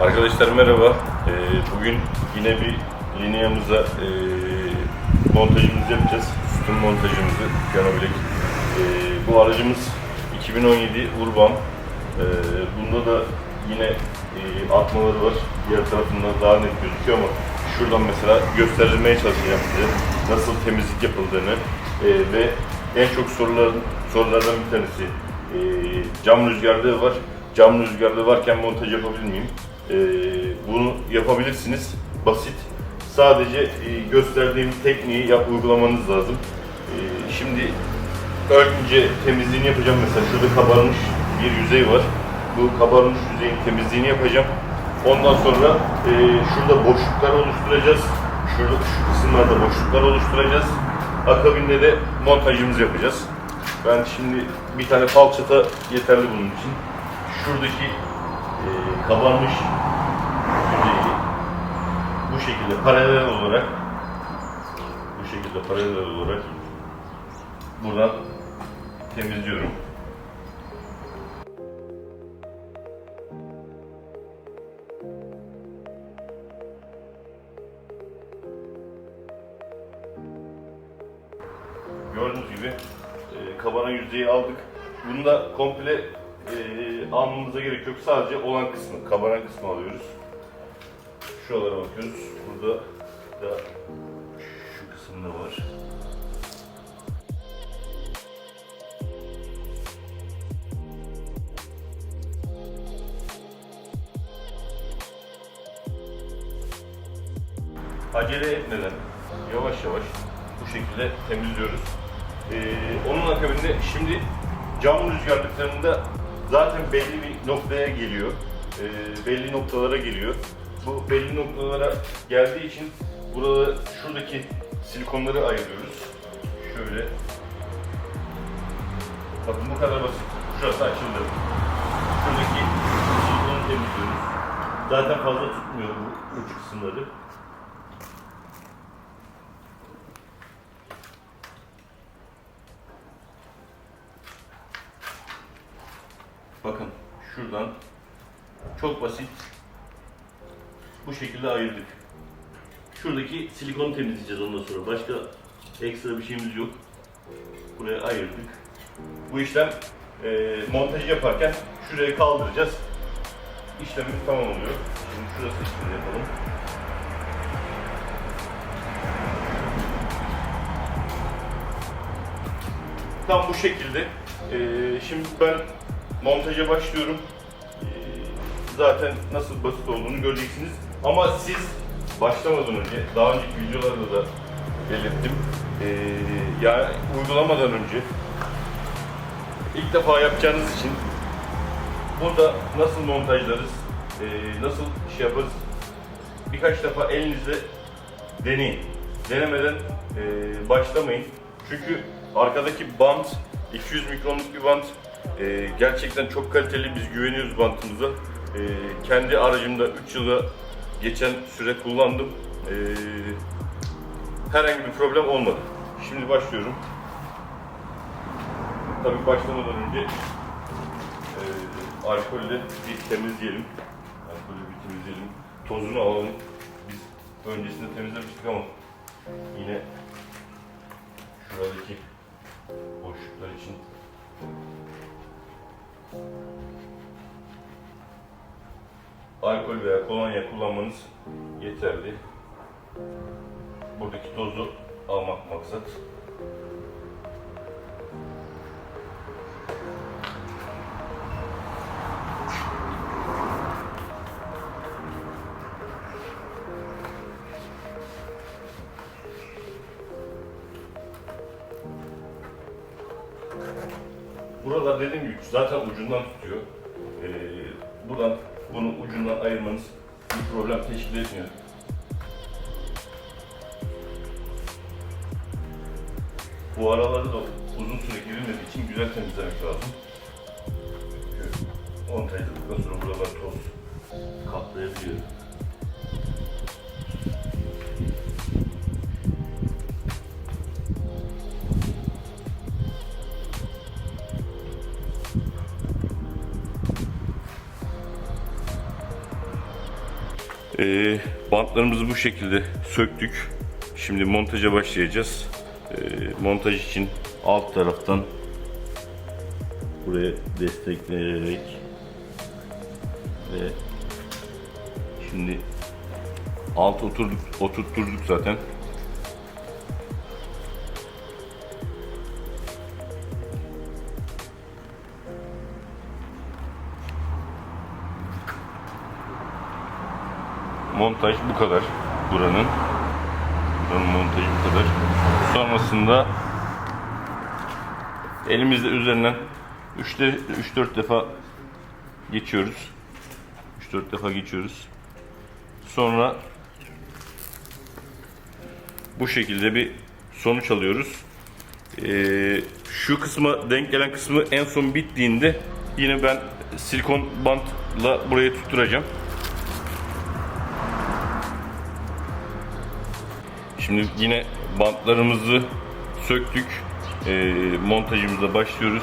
Arkadaşlar merhaba. Ee, bugün yine bir lineamıza e, montajımızı yapacağız. Sütun montajımızı piyano bilek. Ee, bu aracımız 2017 Urban. Ee, bunda da yine e, atmaları var. Diğer tarafından daha net gözüküyor ama şuradan mesela gösterilmeye çalışacağım size nasıl temizlik yapıldığını Ee, ve en çok soruların sorulardan bir tanesi e, cam rüzgarlığı var. Cam rüzgarlığı varken montaj yapabilir miyim? Ee, bunu yapabilirsiniz. Basit. Sadece e, gösterdiğim tekniği yap, uygulamanız lazım. Ee, şimdi önce temizliğini yapacağım. Mesela şurada kabarmış bir yüzey var. Bu kabarmış yüzeyin temizliğini yapacağım. Ondan sonra e, şurada boşluklar oluşturacağız. Şurada şu kısımlarda boşluklar oluşturacağız. Akabinde de montajımızı yapacağız. Ben şimdi bir tane falçata yeterli bunun için. Şuradaki e, kabarmış yüzeyi bu şekilde paralel olarak bu şekilde paralel olarak buradan temizliyorum. Gördüğünüz gibi e, kabaran yüzeyi aldık. Bunu da komple e, almamıza gerek yok. Sadece olan kısmı, kabaran kısmı alıyoruz. Şuralara bakıyoruz. Burada da şu kısımda var. acele etmeden yavaş yavaş bu şekilde temizliyoruz. Ee, onun akabinde şimdi cam rüzgarlıklarında zaten belli bir noktaya geliyor. Ee, belli noktalara geliyor. Bu belli noktalara geldiği için burada şuradaki silikonları ayırıyoruz. Şöyle. Bakın bu kadar basit. Şurası açıldı. Şuradaki silikonu temizliyoruz. Zaten fazla tutmuyor bu uç kısımları. Bakın şuradan çok basit bu şekilde ayırdık. Şuradaki silikonu temizleyeceğiz ondan sonra. Başka ekstra bir şeyimiz yok. Buraya ayırdık. Bu işlem e, montajı yaparken şuraya kaldıracağız. İşlemimiz tamam oluyor. Şimdi şurası için yapalım. Tam bu şekilde. Ee, şimdi ben montaja başlıyorum. Ee, zaten nasıl basit olduğunu göreceksiniz. Ama siz başlamadan önce, daha önceki videolarda da belirttim. Ee, yani uygulamadan önce ilk defa yapacağınız için burada nasıl montajlarız, ee, nasıl şey yaparız birkaç defa elinizle deneyin. Denemeden e, başlamayın. Çünkü arkadaki bant 200 mikronluk bir bant. E, gerçekten çok kaliteli. Biz güveniyoruz bantımıza. E, kendi aracımda 3 yıla geçen süre kullandım. E, herhangi bir problem olmadı. Şimdi başlıyorum. Tabii başlamadan önce e, alkolle bir temizleyelim. Alkolle bir temizleyelim. Tozunu alalım. Biz öncesinde temizlemiştik ama yine alkol veya kolonya kullanmanız yeterli. Buradaki tozu almak maksat. Buralar dediğim gibi zaten ucundan ucundan ayırmanız bir problem teşkil etmiyor. Bu araları da uzun süre girilmediği için güzel temizlemek lazım. Çünkü montajladıktan sonra buralar toz kaplayabiliyor. Ee, bantlarımızı bu şekilde söktük. Şimdi montaja başlayacağız. Ee, montaj için alt taraftan buraya destekleyerek ve şimdi alt oturduk, oturtturduk zaten. Montaj bu kadar buranın. Buranın montajı bu kadar. Sonrasında elimizle üzerinden 3-4 defa geçiyoruz. 3-4 defa geçiyoruz. Sonra bu şekilde bir sonuç alıyoruz. Ee, şu kısma denk gelen kısmı en son bittiğinde yine ben silikon bantla buraya tutturacağım. Şimdi yine bantlarımızı söktük. Ee, montajımıza başlıyoruz.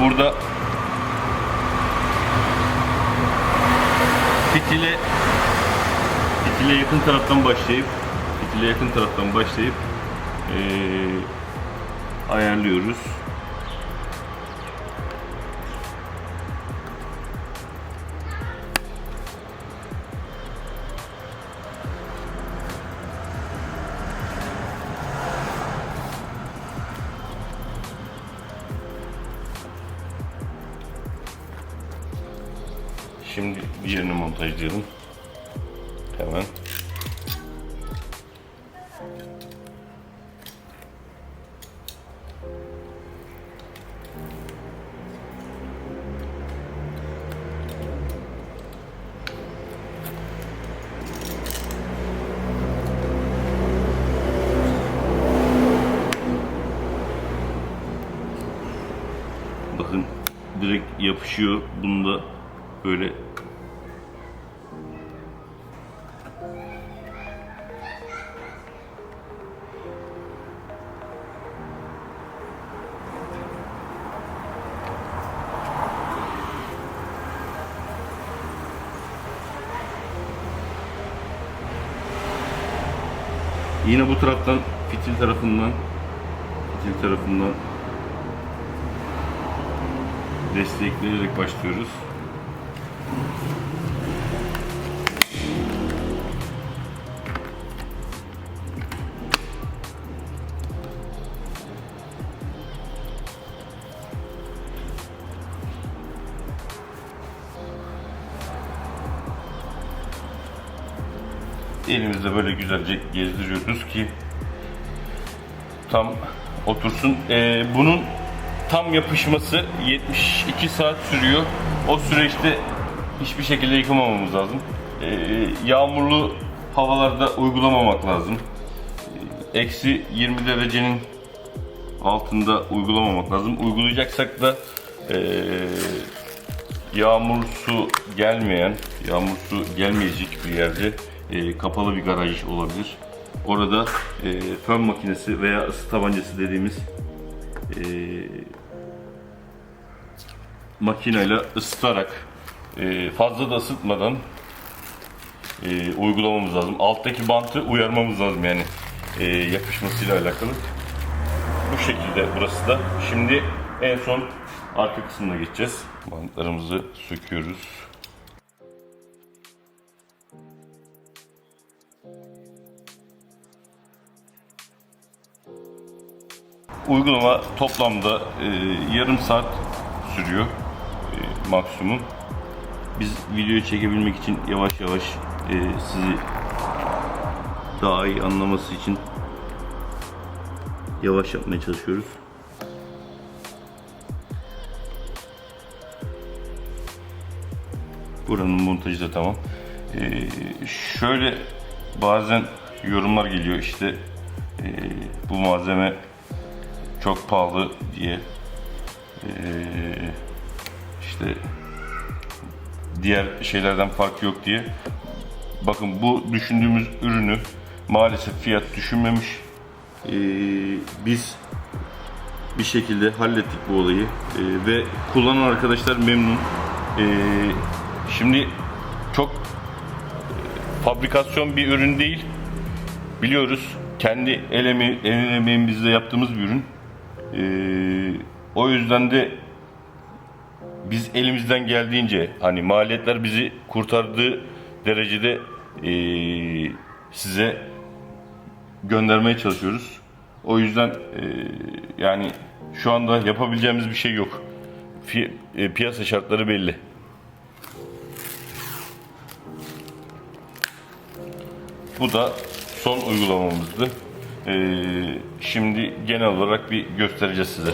Burada fitile fitile yakın taraftan başlayıp fitile yakın taraftan başlayıp ee, ayarlıyoruz. Şimdi diğerini montajlayalım. Hemen. Bakın direkt yapışıyor. Bunda böyle Yine bu taraftan fitil tarafından fitil tarafından destekleyerek başlıyoruz. Elimizde böyle güzelce gezdiriyoruz ki tam otursun. Ee, bunun tam yapışması 72 saat sürüyor. O süreçte hiçbir şekilde yıkamamamız lazım. Ee, yağmurlu havalarda uygulamamak lazım. Ee, Eksi 20 derecenin altında uygulamamak lazım. Uygulayacaksak da ee, yağmur su gelmeyen, yağmur su gelmeyecek bir yerde kapalı bir garaj olabilir. Orada ee, fön makinesi veya ısı tabancası dediğimiz ee, makineyle ısıtarak e, fazla da ısıtmadan e, uygulamamız lazım. Alttaki bantı uyarmamız lazım yani e, yapışmasıyla alakalı. Bu şekilde burası da. Şimdi en son arka kısmına geçeceğiz. Bantlarımızı söküyoruz. Uygulama toplamda e, yarım saat sürüyor e, maksimum. Biz videoyu çekebilmek için yavaş yavaş e, sizi daha iyi anlaması için yavaş yapmaya çalışıyoruz. Buranın montajı da tamam. E, şöyle bazen yorumlar geliyor işte e, bu malzeme çok pahalı diye Ee, işte diğer şeylerden fark yok diye. Bakın bu düşündüğümüz ürünü maalesef fiyat düşünmemiş. Ee, biz bir şekilde hallettik bu olayı Ee, ve kullanan arkadaşlar memnun. Ee, şimdi çok fabrikasyon bir ürün değil. Biliyoruz. Kendi el, emeği, el emeğimizle yaptığımız bir ürün. Ee, o yüzden de biz elimizden geldiğince hani maliyetler bizi kurtardığı derecede ee, size göndermeye çalışıyoruz. O yüzden ee, yani şu anda yapabileceğimiz bir şey yok. Fi- e, piyasa şartları belli. Bu da son uygulamamızdı. Ee, şimdi genel olarak bir göstereceğiz size.